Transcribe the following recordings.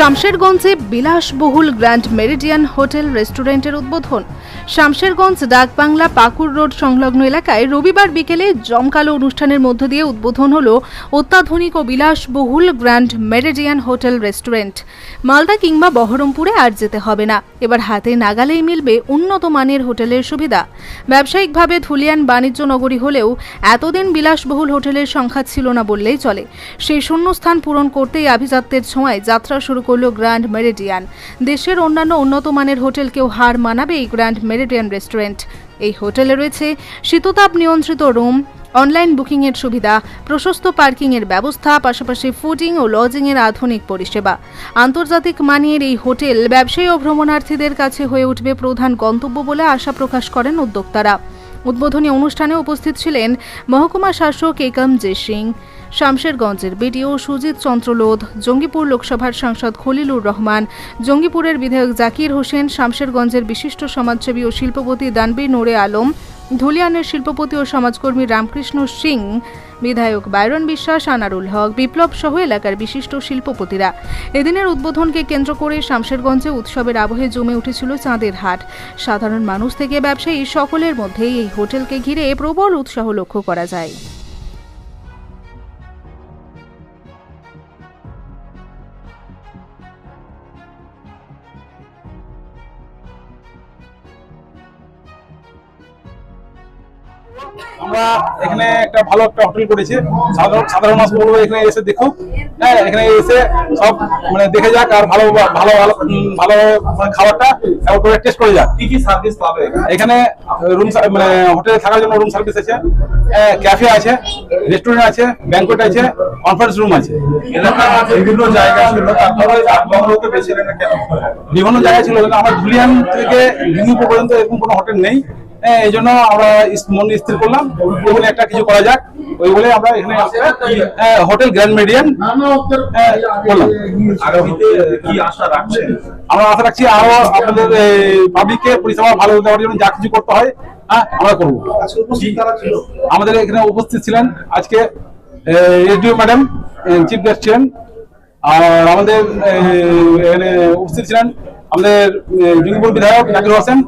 শামশেরগঞ্জে বিলাসবহুল grand meridian hotel রেস্টুরেন্টের উদ্বোধন। শামশেরগঞ্জ ডাকবাংলা পাকুর রোড সংলগ্ন এলাকায় রবিবার বিকেলে জমকালো অনুষ্ঠানের মধ্য দিয়ে উদ্বোধন হল অত্যাধুনিক ও বিলাসবহুল grand meridian hotel restaurant. Malda কিংবা বহরমপুরে আর যেতে হবে না। এবার হাতে নাগালেই মিলবে উন্নত মানের হোটেলের সুবিধা। ব্যবসায়িকভাবে ধুলিয়ান বাণিজ্য নগরী হলেও এতদিন বিলাসবহুল হোটেলের সংখ্যা ছিল না বললেই চলে। সেই শূন্যস্থান পূরণ করতেই আভিজাত্যের ছোঁয়ায় যাত্রা শুরু করল গ্র্যান্ড মেরিডিয়ান। দেশের অন্যান্য উন্নত মানের হোটেলকেও হার মানাবে এই গ্র্যান্ড মেরিডিয়ান রেস্টুরেন্ট। এই হোটেলে রয়েছে শীততাপ নিয়ন্ত্রিত রুম অনলাইন বুকিংয়ের সুবিধা, প্রশস্ত পার্কিংয়ের ব্যবস্থা, পাশাপাশি ফুডিং ও লজিংয়ের আধুনিক পরিষেবা। আন্তর্জাতিক মানের এই হোটেল ব্যবসায়ী ও ভ্রমণার্থীদের কাছে হয়ে উঠবে প্রধান গন্তব্য বলে আশা প্রকাশ করেন উদ্যোক্তারা। উদ্বোধনী অনুষ্ঠানে উপস্থিত ছিলেন মহকুমা শাসক একম জে সিং, শামশেরগঞ্জের বিডিও সুজিত চন্দ্রলোধ, জঙ্গিপুর লোকসভার সাংসদ খলিলুর রহমান, জঙ্গিপুরের বিধায়ক জাকির হোসেন, শামশেরগঞ্জের বিশিষ্ট সমাজসেবী ও শিল্পপতি দানবীর নোরে আলম ধুলিয়ানের শিল্পপতি ও সমাজকর্মী রামকৃষ্ণ সিং, বিধায়ক বাইরন বিশ্বাস, আনারুল হক, বিপ্লব সহ এলাকার বিশিষ্ট শিল্পপতিরা। এদিনের উদ্বোধনকে কেন্দ্র করে শামশেরগঞ্জে উৎসবের আবহে জমে উঠেছিল চাঁদের হাট। সাধারণ মানুষ থেকে ব্যবসায়ী সকলের মধ্যেই এই হোটেলকে ঘিরে প্রবল উৎসাহ লক্ষ্য করা যায়। আমরা এখানে একটা ভালো একটা হোটেল করেছি। সাধারণ সাধারণ মানুষ বলব এখানে এসে দেখুক। হ্যাঁ এখানে এসে সব মানে দেখে যাক আর ভালো ভালো ভালো ভালো মানে খাবারটা করে টেস্ট করে যাক। কি কি সার্ভিস পাবে? এখানে রুম মানে হোটেলে থাকার জন্য রুম সার্ভিস আছে। ক্যাফে আছে রেস্টুরেন্ট আছে ব্যাংকোয়েট আছে কনফারেন্স রুম আছে। বিভিন্ন জায়গা ছিল তারপরে বিভিন্ন জায়গা ছিল আমার ধুলিয়ান থেকে পর্যন্ত এরকম কোনো হোটেল নেই। এই জন্য আমরা মন স্থির করলাম। একটা কিছু করা যাক। ওই বলে আমরা এখানে হ্যাঁ, হোটেল গ্র্যান্ড মেডিয়ান। হ্যাঁ, করলাম আমরা আশা রাখছি আরও আপনাদের পাবলিককে পরিষেবা ভালো দেওয়ার জন্য যা কিছু করতে হয় হ্যাঁ আমরা করব। আমাদের এখানে উপস্থিত ছিলেন আজকে এসডিও ম্যাডাম চিফ গেস্ট ছিলেন। আর আমাদের এখানে উপস্থিত ছিলেন আমাদের বিধায়ক জাকির হোসেন।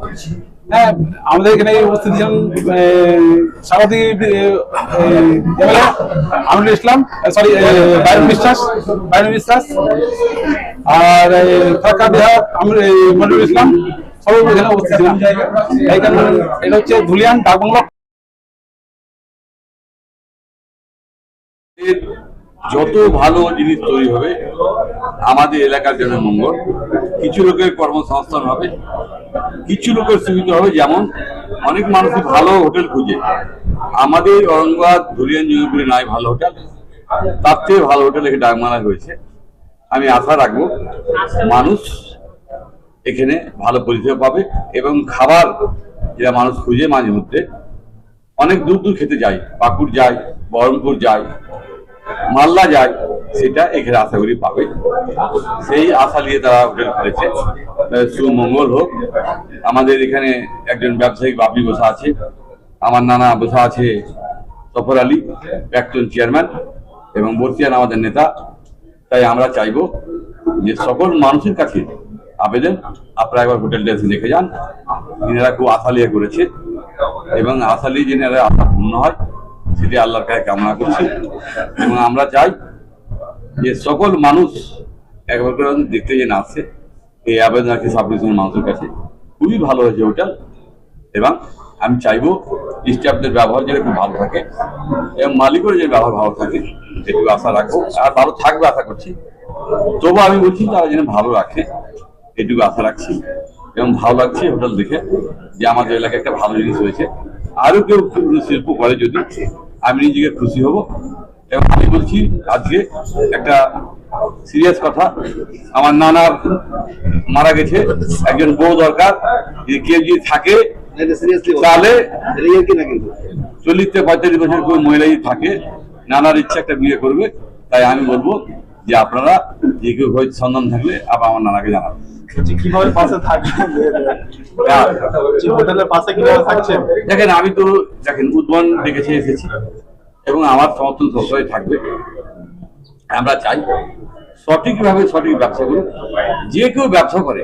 হ্যাঁ আমাদের এখানে উপস্থিত ছিলেন এমএলএ আমিনুল ইসলাম সরি বাইরন বিশ্বাস বাইরন বিশ্বাস, আর সরকার বিধায়ক আমি মনিরুল ইসলাম, সবাই এখানে উপস্থিত ছিলাম। এটা হচ্ছে ধুলিয়ান, ডাকবাংলা যত ভালো জিনিস তৈরি হবে, আমাদের এলাকার জন্য মঙ্গল। কিছু লোকের কর্মসংস্থান হবে, কিছু লোকের সুবিধা হবে, যেমন অনেক মানুষই ভালো হোটেল খুঁজে। আমাদের অরঙ্গাবাদ ধুলিয়ান জঙ্গিপুরে নাই ভালো হোটেল। তার থেকে ভালো হোটেল এখানে ডাকমারা হয়েছে। আমি আশা রাখব মানুষ এখানে ভালো পরিষেবা পাবে এবং খাবার যেটা মানুষ খুঁজে মাঝে মধ্যে, অনেক দূর দূর খেতে যায়। পাকুড় যায়, বহরমপুর যায়। মালদা যায় সেটা এখানে আশা করি পাবে। সেই আশা নিয়ে তারা হোটেল আহ, সুমঙ্গল হোক আমাদের এখানে একজন ব্যবসায়িক বাপি বসা আছে। আমার নানা বসা আছে সফর আলী প্রাক্তন চেয়ারম্যান এবং বর্তিয়ান আমাদের নেতা। তাই আমরা চাইব যে সকল মানুষের কাছে আবেদন আপনারা একবার হোটেলটা এসে দেখে যান। এনারা খুব আশা নিয়ে করেছে এবং আশা নিয়ে যেন এরা আশা পূর্ণ হয়। সেটি আল্লাহর কাছে কামনা করছি। এবং আমরা চাই যে সকল মানুষ একবার করে দেখতে যেন আসে। এই আবেদন রাখি সাবডিভিশনের মানুষের কাছে। খুবই ভালো হয়েছে হোটেল এবং আমি চাইব স্টাফদের ব্যবহার যেন খুব ভালো থাকে। এবং মালিকের যে ব্যবহার ভালো থাকে। এটুকু আশা রাখব। আর ভালো থাকবে আশা করছি। তবু আমি বলছি তারা যেন ভালো রাখে। এটুকু আশা রাখছি। এবং ভালো লাগছে হোটেল দেখে যে আমাদের এলাকায় একটা ভালো জিনিস হয়েছে। আরও কেউ শিল্প করে যদি আমি নিজেকে খুশি হব এবং আমি বলছি আজকে একটা সিরিয়াস কথা। আমার নানা মারা গেছে একজন বউ দরকার যে কেউ যদি থাকে তাহলে চল্লিশ থেকে পঁয়তাল্লিশ বছর কেউ মহিলা যদি থাকে নানার ইচ্ছা একটা বিয়ে করবে তাই আমি বলব যে আপনারা যে কেউ সন্ধান থাকলে আবার আমার নানাকে জানাবেন। কীভাবে পাশে থাকছেন হ্যাঁ। হোটেলের পাশে কীভাবে থাকছেন দেখেন আমি তো দেখেন উদ্বন দেখেছে এসেছি। এবং আমার সমর্থন সবসময় থাকবে। আমরা চাই সঠিকভাবে সঠিক ব্যবসা করুন যে কেউ ব্যবসা করে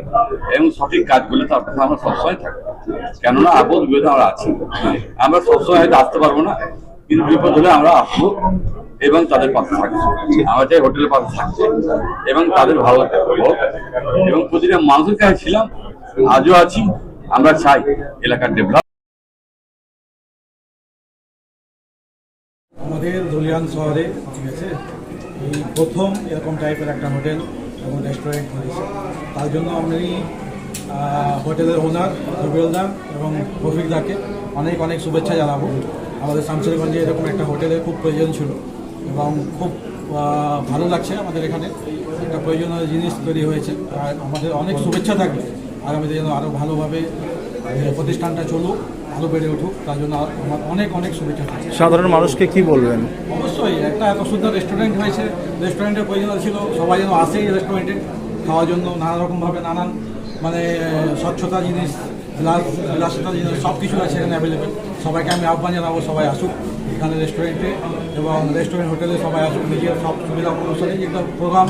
এবং সঠিক কাজ করলে তার পাশে আমরা সবসময় থাকি কেননা আপদ বিপদে আমরা আছি। আমরা সবসময় হয়তো আসতে পারব না কিন্তু বিপদ হলে আমরা আসব। এবং তাদের পাশে থাকব আমরা চাই হোটেলের পাশে থাকতে এবং তাদের ভালো হোক এবং প্রতিটা মানুষের কাছে ছিলাম, আজও আছি, আমরা চাই এলাকার ডেভেলপ আমাদের ধুলিয়ান শহরে, ঠিক আছে? এই প্রথম এরকম টাইপের একটা হোটেল এবং রেস্টুরেন্ট হয়েছে। তার জন্য আমি হোটেলের ওনার রবিউলদা এবং রফিকদাকে অনেক অনেক শুভেচ্ছা জানাব। আমাদের শামশেরগঞ্জে এরকম একটা হোটেলের খুব প্রয়োজন ছিল। এবং খুব ভালো লাগছে আমাদের এখানে। একটা প্রয়োজনীয় জিনিস তৈরি হয়েছে। আর আমাদের অনেক শুভেচ্ছা থাকবে। আগামীতে যেন আরও ভালোভাবে প্রতিষ্ঠানটা চলুক ভালো বেড়ে উঠুক তার জন্য আমার অনেক অনেক শুভেচ্ছা থাকবে। সাধারণ মানুষকে কি বলবেন? অবশ্যই একটা এত সুন্দর রেস্টুরেন্ট হয়েছে। রেস্টুরেন্টের প্রয়োজন ছিল সবাই যেন আসে এই রেস্টুরেন্টে খাওয়ার জন্য নানা রকমভাবে নানান মানে স্বচ্ছতা জিনিস বিলাস বিলাসিতা জিনিস সব কিছু আছে এখানে অ্যাভেলেবেল সবাইকে আমি আহ্বান জানাব সবাই আসুক। এখানে রেস্টুরেন্টে এবং রেস্টুরেন্ট হোটেলে সবাই আসুক নিজের সব সুবিধা অনুসারে যেটা প্রোগ্রাম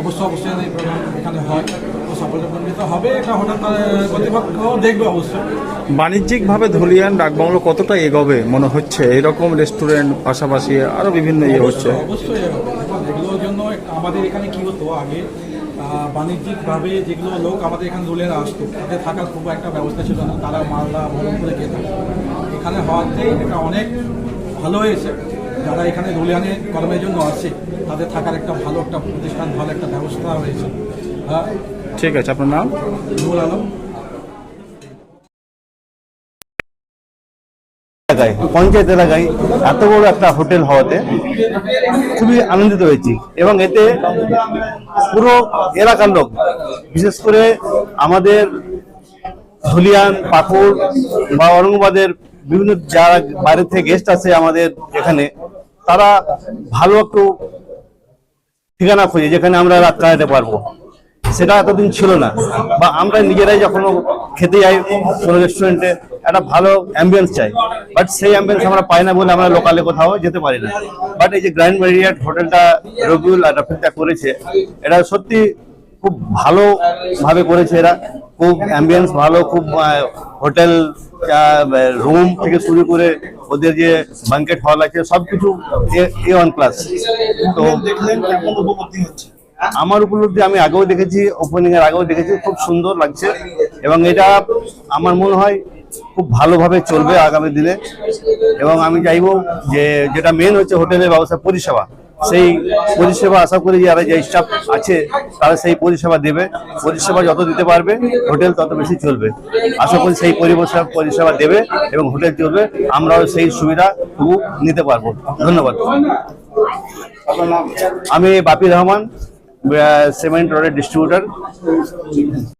অবশ্যই অবশ্যই এই প্রোগ্রাম এখানে হয়। তো সাফল্যমণ্ডিত হবে এটা হোটেল কর্তৃপক্ষ দেখবে অবশ্যই বাণিজ্যিকভাবে ধুলিয়ান ডাকবাংলো কতটা এগোবে মনে হচ্ছে? এরকম রেস্টুরেন্ট পাশাপাশি আরও বিভিন্ন ইয়ে হচ্ছে। অবশ্যই, এগুলোর জন্য আমাদের এখানে কি হতো আগে? বাণিজ্যিকভাবে যেগুলো লোক আমাদের এখানে দোলের আসতো তাদের থাকার খুব একটা ব্যবস্থা ছিল না। তারা মালদা বহরমপুরে খেয়ে থাকতো। এখানে হওয়াতে এটা অনেক ভালো হয়েছে। যারা এখানে দোলিয়ানে কর্মের জন্য আসে তাদের থাকার একটা ভালো একটা প্রতিষ্ঠান ভালো একটা ব্যবস্থা হয়েছে। হ্যাঁ। ঠিক আছে আপনার নাম? নুরুল আলম। এলাকায় পঞ্চায়েত এলাকায় এত বড় একটা হোটেল হওয়াতে খুবই আনন্দিত হয়েছি। এবং এতে পুরো এলাকার লোক বিশেষ করে আমাদের ধুলিয়ান পাকুড় বা ঔরঙ্গাবাদের বিভিন্ন যারা বাইরে থেকে গেস্ট আছে আমাদের এখানে, তারা ভালো একটু ঠিকানা খুঁজে, যেখানে আমরা রাত কাটাতে পারব। সেটা এতদিন ছিল না। বা আমরা নিজেরাই যখন খেতে যাই কোনো রেস্টুরেন্টে একটা ভালো অ্যাম্বিয়েন্স চাই। বাট সেই অ্যাম্বিয়েন্স আমরা পাই না বলে আমরা লোকালে কোথাও যেতে পারি না। বাট এই যে গ্র্যান্ড মেরিয়াট হোটেলটা রবিউল আর রফিকটা করেছে, এটা সত্যি খুব ভালোভাবে করেছে এরা। খুব অ্যাম্বিয়েন্স ভালো, খুব হোটেল রুম থেকে শুরু করে ওদের যে বাঙ্কেট হল আছে, সবকিছু এ ওয়ান ক্লাস তো আমার উপলব্ধি আমি আগেও দেখেছি ওপেনিং এর আগেও দেখেছি, খুব সুন্দর লাগছে। এবং এটা আমার মনে হয় খুব ভালোভাবে চলবে আগামী দিনে। এবং আমি চাইব যে, যেটা মেন হচ্ছে হোটেলের ব্যবস্থা, পরিষেবা। সেই পরিষেবা আশা করি যারা যে স্টাফ আছে, তারা সেই পরিষেবা দেবে। পরিষেবা যত দিতে পারবে, হোটেল তত বেশি চলবে। আশা করি সেই পরিষেবা পরিষেবা দেবে এবং হোটেল চলবে। আমরাও সেই সুবিধা খুব নিতে পারব। ধন্যবাদ। আমি বাপি রহমান সিমেন্ট রোডের ডিস্ট্রিবিউটর